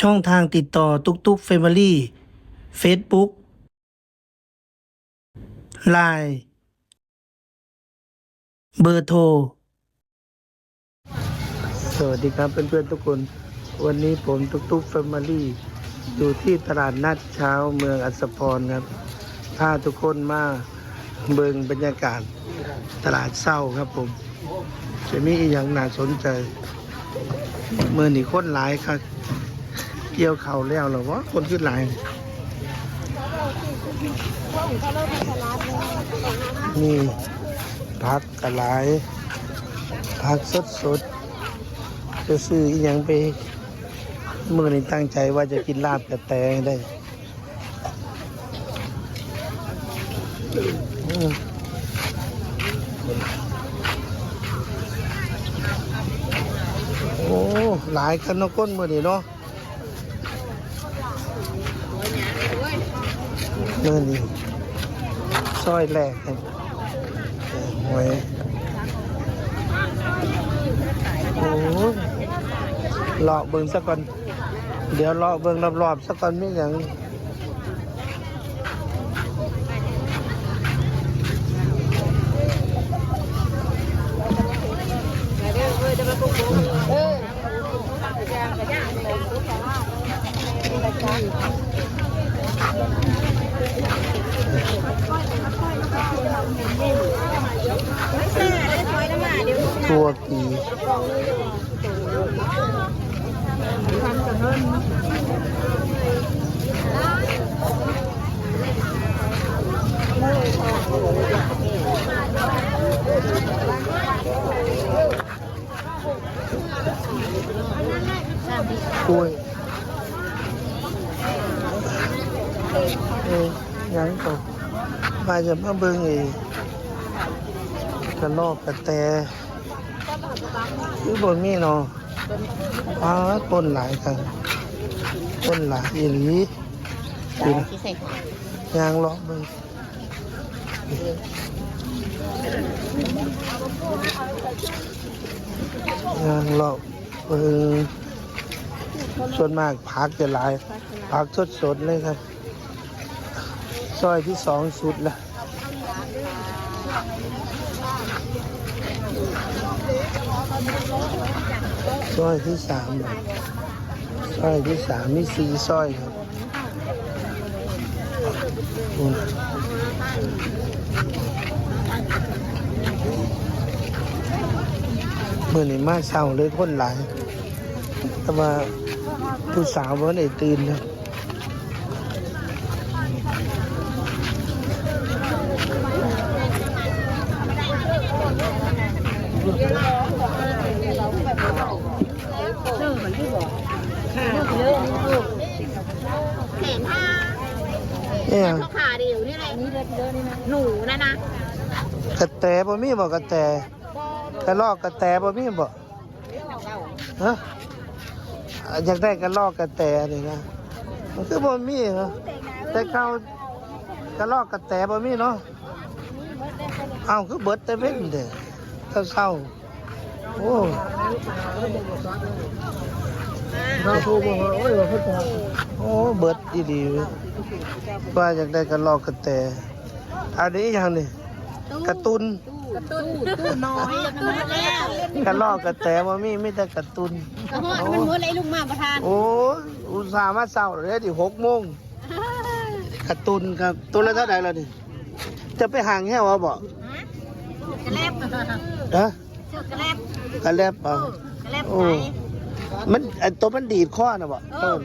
ช่องทางติดต่อตุกตุกเฟมิลี่เฟซบุ๊กไลน์เบอร์โทร สวัสดีครับเพื่อนๆทุกคน วันนี้ผมตุกตุกแฟมิลี่อยู่ที่ตลาดนัดเช้าเมืองอัสสพรครับพาทุกคนมาเบิงบรรยากาศตลาดเศร้าครับผม จะมีอย่างน่าสนใจ เมื่อนี่คนหลายครับ เกี่ยวเข่าแล้วเหรอวะคนขึ้นหลายนี่พักกระหลายพักสดสดๆจะซื้ออีหยังไปเมื่อนี้ตั้งใจว่าจะกินลาบกระแตงได้โอ้หลายคันนก้นเมื่อนี้เนาะ มื่อนี้ซอยแรกครับหวยโอ้หลอกเบิ่งสักก่อน เดี๋ยวหลาะเบิ่งรอบๆสักก่อนไม่อย่าง ตัวกีกล้วยเอ้ยยังตกมาจะมาเบิ่งเองกระลอกกระแต คือบนมีเนาะอ้าวต้นหลายกันต้นหลายอีหลีดูนะยางเลาะเบิ่งยางเลาะเบิ่งส่วนมากผักจะหลายผักสดๆเลยครับ ซอยที่สองสุดละ ซอยที่สามละซอยที่สามมีสี่ซอยครับเมื่อนี้มาเช้าเลยคนหลาย แต่ว่าผู้สาววันไหนตื่นนะ แสนห้าเนี่ยเขาขาดีอยู่นี่แหละนี่เลยเยอะนี่นะหนูนะนะกระแตบ่มีบ่กระแตกระลอกกระแตบ่มีบ่ฮะอยากได้กระลอกกระแตนี่นะมันคือบ่มีเหรอแต่เก่ากระลอกกระแตบ่มีเนาะเอ้าคือเบิดแต่เว้นเด้อเศร้าๆโอ้ เราโทรบ่ว่าโอ้ยว่าเพิ่นโอ้เบิดอีหลีเว้ยว่าอยากได้กระลอกกระแตอันนี้อย่างนี้การ์ตูนตู้ตู้น้อยตู้แล้วกระลอกกระแตว่ามีไม่แต่การ์ตูนกระหอดมันม้วนไอ้ลุงมาประทานโอ้ยอุตส่าห์มาเศร้าเลยดิหกโมงการ์ตูนครับตัวละเท่าไหร่แล้วนี่จะไปห่างแค่วะบ่กระแลบฮะเชือกกระแลบกระแลบเปล่ากระแลบโอ้ไหน มันไอ้ตัวมันดีดข้อนะบ่เออแ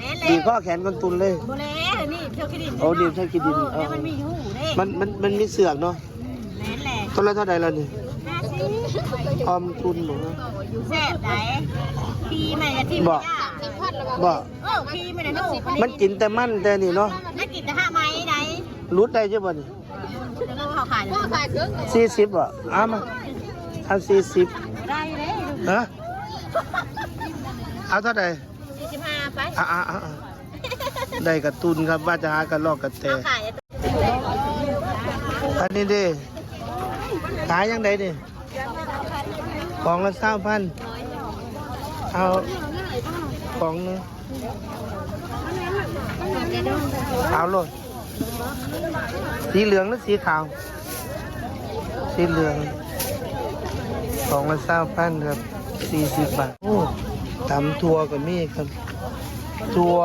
ม่เล็ดีดบข้อแขนกันตุนเลยโบเล่นี่เชือกขี้ดินโอ้ดีดเชือกขี้ดินเออ แล้วมันมีหูเด้มันมันมันมีเสือกเนาะแม่แหละตัวละเท่าไหร่แล้วนี่ห้าสิบออมทุนบ่นะอยู่แซ่บไหนขี้มันจะทิ่มบ่ยาบ่เออขี้มันนะหนูมันกินแต่มันแต่นี่เนาะไม่กินแต่ห้าไม้ไหนรุดได้ใช่บ่นี่แล้วก็เขาขายเขาขายเครื่องสี่สิบบ่เอามาเอาสี่สิบได้เลยฮะ เอาเท่าไหร่สี่สิบห้าไปอ่าอ่าอ่าได้กระตุนครับว่าจะหากระลอกกระแตเขาขายอันนี้ดิขายยังไงดิกล่องละเศร้าพันเอากล่องหนึงขาวโลดสีเหลืองหรือสีขาว สีเหลืองสองละเศร้าพันครับสี่สิบบาทโอ้ ตำทัวกับมีครับทัว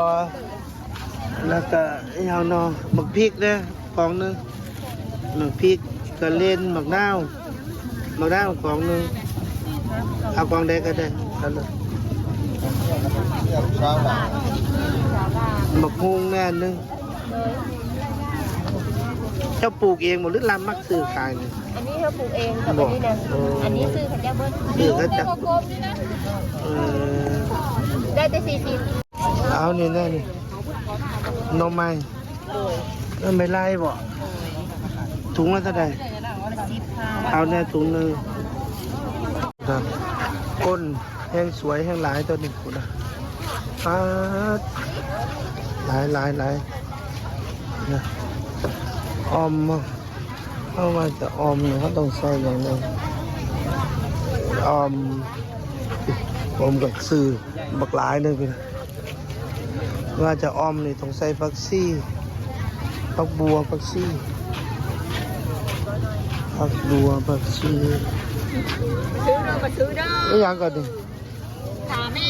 แล้วก็ยาวนอหมักพริกนะกองหนึงหมักพริกกระเล่นหมักนาวหมักนาวกองหนึงเอากองใดก็ได้เอาเลยหมักฮุงแน่หนึง เจ้าปลูกเองหมดหรือลำมักซื้อขายเนี่ยอันนี้เราปลูกเองกับอันนี้นะอันนี้ซื้อขันแก้วเบิ้ลซื้อเขาจะโกมนี่นะเออได้แต่สี่สิบเอานี่แน่นี่หนมไม้เออไม่ไล่บ่ถุงละเท่าไหร่สิบค่ะเอาแน่ถุงหนึงครับก้นแห้งสวยแห้งหลายตัวนี้คุณนะปาดหลายหลายหลายนะ ออมมาเข้ามาจะออมเนี่ยเขาต้องใส่อย่างหนึงออมผมกับซื้อบักหลายหนึงไปนะว่าจะออมนี่ต้องใส่ฟักซี่ฟักบัวฟักซี่ฟักบัวฟักซี่ซื้อเด้อมาซื้อเด้อนี่ยังก่อนดิถามแม่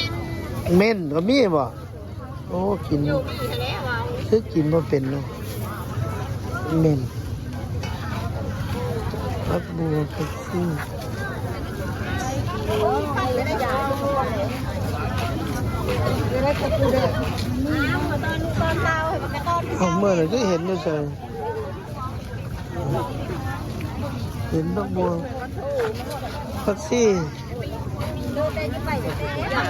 เม่นก็มีบ่โอ้กินอยู่มีแล้วเอาคือกินบ่เป็นเนาะเม่นฟักบัวฟักซี่จะได้ยาจะได้กระปุกเด้อน้ำมาตอนลูกตอนเตาให้มันกระต้อนเอาเมื่อไหร่ก็เห็นด้วยใช่เห็นฟักบัวฟักซี่ดูได้ที่ไปจะ ได้ได้เลยได้ทานแล้วไป เรา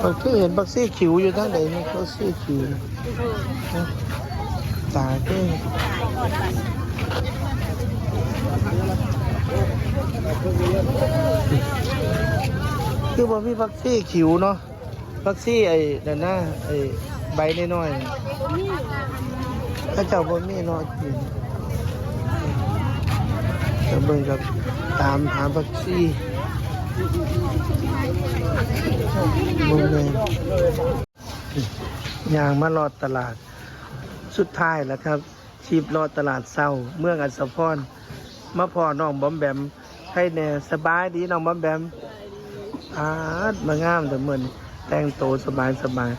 เราคือเห็นฟักซี่ขิวอยู่ทั้งไหนนี่ฟักซี่ขิวตาก็คือบ่มีฟักซี่ขิวเนาะฟักซี่ไอ้นั่นน่ะไอ้ใบน้อยๆถ้าเจ้าบ่มีเนาะกินจะเบิ่งกับ ตามหาฟักซี่บ่แม่นย่างมารอดตลาด สุดท้ายแล้วครับชีพรอดตลาดเศร้า เมื่องอัศพรมาพอน้องบอมแบมให้แน่สบายดีน้องบอมแบมอาดมางามแต่เหมือนแต่งโตสบายสบาย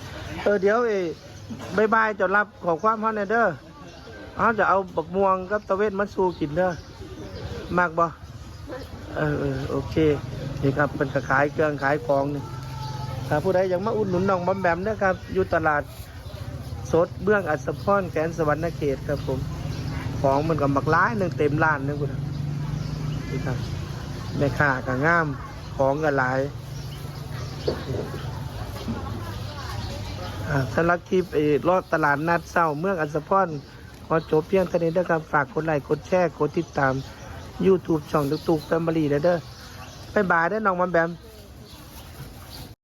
เออเดี๋ยวเอ้บายบายจะรับขอความฮอนเด้อเอาจะเอาบักม่วงกับตะเวนมาสู่กินเด้อมากบ่ เออเออโอเคนี่ครับเป็นก็ขายเครื่องขายของนี่ถ้าผู้ใดอยากมาอุดหนุนน้องบอมแบมนะครับอยู่ตลาดสดเบื้องอัศพรแขนสวรรณเขตครับผม ของมันกับบักร้ายหนึ่งเต็มร้านนึงคุณนี่ครับแม่ค้าก็งามของก็หลายอ่าสำหรับคลิปไอ้รอดตลาดนัดเศร้าเมืองอัศพรขอจบเพียงเท่านี้นะครับ ฝากกดไลค์กดแชร์กดติดตาม YouTube ช่องตุกตุกแฟมิลี่เด้อ ไปบายเด้อน้องมัมแบม